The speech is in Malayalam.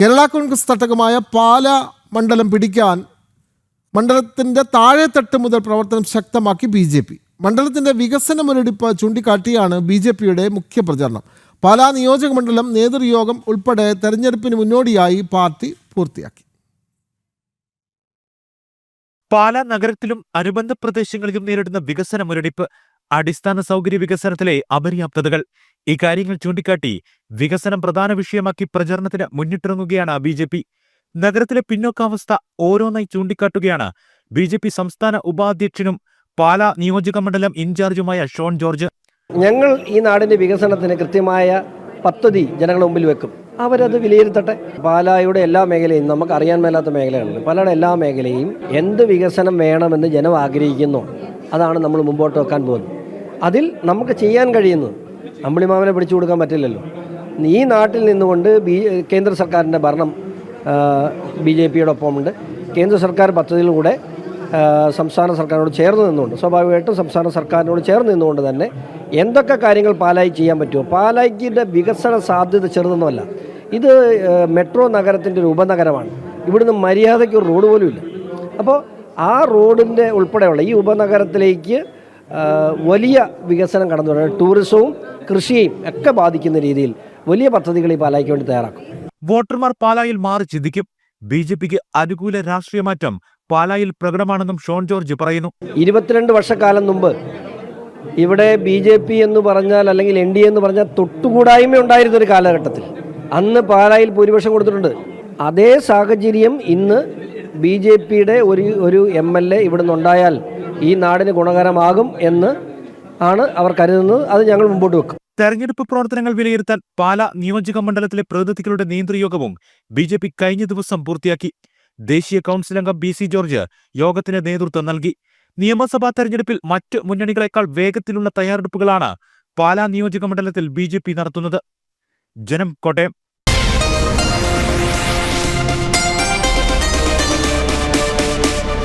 കേരള കോൺഗ്രസ് തട്ടകമായ പാല മണ്ഡലം പിടിക്കാൻ മണ്ഡലത്തിന്റെ താഴെത്തട്ട് മുതൽ പ്രവർത്തനം ശക്തമാക്കി ബി ജെ പി. മണ്ഡലത്തിന്റെ വികസന മുരടിപ്പ് ചൂണ്ടിക്കാട്ടിയാണ് ബി ജെ പിയുടെ മുഖ്യ പ്രചരണം. പാലാ നിയോജക മണ്ഡലം നേതൃയോഗം ഉൾപ്പെടെ തെരഞ്ഞെടുപ്പിന് മുന്നോടിയായി പാർട്ടി പൂർത്തിയാക്കി. പാലാ നഗരത്തിലും അനുബന്ധ പ്രദേശങ്ങളിലും നേരിടുന്ന വികസന മുരടിപ്പ് അടിസ്ഥാന സൗകര്യ വികസനത്തിലെ അപര്യാപ്തതകൾ. ഇക്കാര്യങ്ങൾ ചൂണ്ടിക്കാട്ടി വികസനം പ്രധാന വിഷയമാക്കി പ്രചരണത്തിന് മുന്നിട്ടിറങ്ങുകയാണ് ബി ജെ പി. നഗരത്തിലെ പിന്നോക്കാവസ്ഥ ഓരോന്നായി ചൂണ്ടിക്കാട്ടുകയാണ് ബി ജെ പി സംസ്ഥാന ഉപാധ്യക്ഷനും പാലാ നിയോജക മണ്ഡലം ഇൻചാർജുമായ ഷോൺ ജോർജ്. ഞങ്ങൾ ഈ നാടിന്റെ വികസനത്തിന് കൃത്യമായ പദ്ധതി ജനങ്ങളുടെ മുമ്പിൽ വെക്കും. അവരത് വിലയിരുത്തട്ടെ. പാലായുടെ എല്ലാ മേഖലയും നമുക്ക് അറിയാൻ മേലാത്ത മേഖലയാണ് പാലയുടെ എല്ലാ മേഖലയും എന്ത് വികസനം വേണമെന്ന് ജനം ആഗ്രഹിക്കുന്നു. അതാണ് നമ്മൾ മുമ്പോട്ട് വെക്കാൻ പോകുന്നത്. അതിൽ നമുക്ക് ചെയ്യാൻ കഴിയുന്നത്. അമ്പിളിമാമനെ പിടിച്ചു കൊടുക്കാൻ പറ്റില്ലല്ലോ. ഈ നാട്ടിൽ നിന്നുകൊണ്ട് ബി കേന്ദ്ര സർക്കാരിന്റെ ഭരണം ബി ജെ പിയുടെ ഒപ്പമുണ്ട് കേന്ദ്ര സർക്കാർ പദ്ധതിയിലൂടെ സംസ്ഥാന സർക്കാരിനോട് ചേർന്ന് നിന്നുകൊണ്ട് സ്വാഭാവികമായിട്ടും സംസ്ഥാന സർക്കാരിനോട് ചേർന്ന് നിന്നുകൊണ്ട് തന്നെ എന്തൊക്കെ കാര്യങ്ങൾ പാലായി ചെയ്യാൻ പറ്റുമോ? പാലായിക്കിന്റെ വികസന സാധ്യത ചെറുതൊന്നുമല്ല. ഇത് മെട്രോ നഗരത്തിന്റെ ഒരു ഉപനഗരമാണ്. ഇവിടുന്ന് മര്യാദയ്ക്ക് ഒരു റോഡ് പോലും ഇല്ല അപ്പോൾ ആ റോഡിന്റെ ഉൾപ്പെടെയുള്ള ഈ ഉപനഗരത്തിലേക്ക് വലിയ വികസനം കടന്നു വരുന്നത് ടൂറിസവും കൃഷിയെയും ഒക്കെ ബാധിക്കുന്ന രീതിയിൽ വലിയ പദ്ധതികൾ ഈ പാലായ്ക്ക് വേണ്ടി തയ്യാറാക്കും. വോട്ടർമാർ പാലായിൽ മാറി ചിന്തിക്കും. ബി ജെ പിക്ക് അനുകൂല രാഷ്ട്രീയ മാറ്റം പാലായിൽ പ്രകടമാണെന്നും ഷോൺ ജോർജ് പറയുന്നു. ഇരുപത്തിരണ്ട് വർഷക്കാലം മുമ്പ് ഇവിടെ ബി ജെ പി എന്ന് പറഞ്ഞാൽ അല്ലെങ്കിൽ എൻ ഡി എന്ന് പറഞ്ഞാൽ തൊട്ടുകൂടായ്മ ഉണ്ടായിരുന്ന ഒരു കാലഘട്ടത്തിൽ. അന്ന് പാലായിൽ ഭൂരിപക്ഷം കൊടുത്തിട്ടുണ്ട്. അതേ സാഹചര്യം ഇന്ന് ബി ജെ പിയുടെ ഒരു ഒരു എം എൽ എ ഇവിടെ നിന്നുണ്ടായാൽ ഈ നാടിന് ഗുണകരമാകും എന്ന് ആണ് അവർ കരുതുന്നത്. അത് ഞങ്ങൾ മുമ്പോട്ട് വെക്കും. തെരഞ്ഞെടുപ്പ് പ്രവർത്തനങ്ങൾ വിലയിരുത്താൻ പാല നിയോജക മണ്ഡലത്തിലെ പ്രതിനിധികളുടെ നേതൃയോഗവും ബി ജെ പി കഴിഞ്ഞ ദിവസം പൂർത്തിയാക്കി. ദേശീയ കൗൺസിൽ അംഗം ബി സി ജോർജ് യോഗത്തിന് നേതൃത്വം നൽകി. നിയമസഭാ തെരഞ്ഞെടുപ്പിൽ മറ്റ് മുന്നണികളെക്കാൾ വേഗത്തിലുള്ള തയ്യാറെടുപ്പുകളാണ് പാലാ നിയോജക മണ്ഡലത്തിൽ ബി നടത്തുന്നത്. ജനം കോട്ടയം.